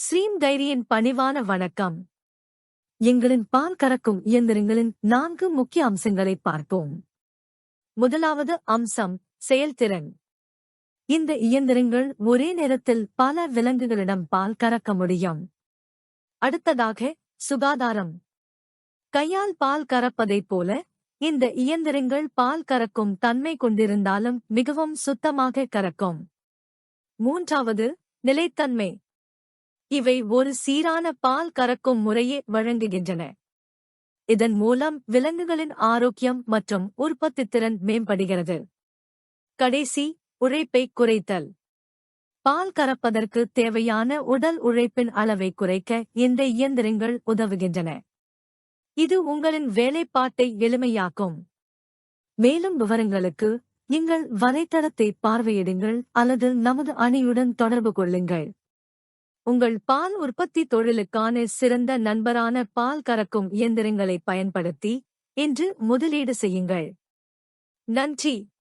ஸ்ரீம் டைரியின் பணிவான வணக்கம். எங்களின் பால் கறக்கும் இயந்திரங்களின் நான்கு முக்கிய அம்சங்களை பார்ப்போம். முதலாவது அம்சம் செயல்திறன். இந்த இயந்திரங்கள் ஒரே நேரத்தில் பல விலங்குகளிடம் பால் கறக்க முடியும். அடுத்ததாக சுகாதாரம். கையால் பால் கறப்பதைப் போல இந்த இயந்திரங்கள் பால் கறக்கும் தன்மை கொண்டிருந்தாலும் மிகவும் சுத்தமாக கறக்கும். மூன்றாவது நிலைத்தன்மை. இவை ஒரு சீரான பால் கறக்கும் முறையை வழங்குகின்றன. இதன் மூலம் விலங்குகளின் ஆரோக்கியம் மற்றும் உற்பத்தித்திறன் மேம்படுகிறது. கடைசி உழைப்பை குறைத்தல். பால் கறப்பதற்கு தேவையான உடல் உழைப்பின் அளவை குறைக்க இந்த இயந்திரங்கள் உதவுகின்றன. இது உங்களின் வேலைப்பாட்டை எளிமையாக்கும். மேலும் விவரங்களுக்கு நீங்கள் வலைத்தளத்தை பார்வையிடுங்கள் அல்லது நமது அணியுடன் தொடர்பு கொள்ளுங்கள். உங்கள் பால் உற்பத்தி தொழிலுக்கான சிறந்த நண்பரான பால் கறக்கும் இயந்திரங்களை பயன்படுத்தி இன்று முதலீடு செய்யுங்கள். நன்றி.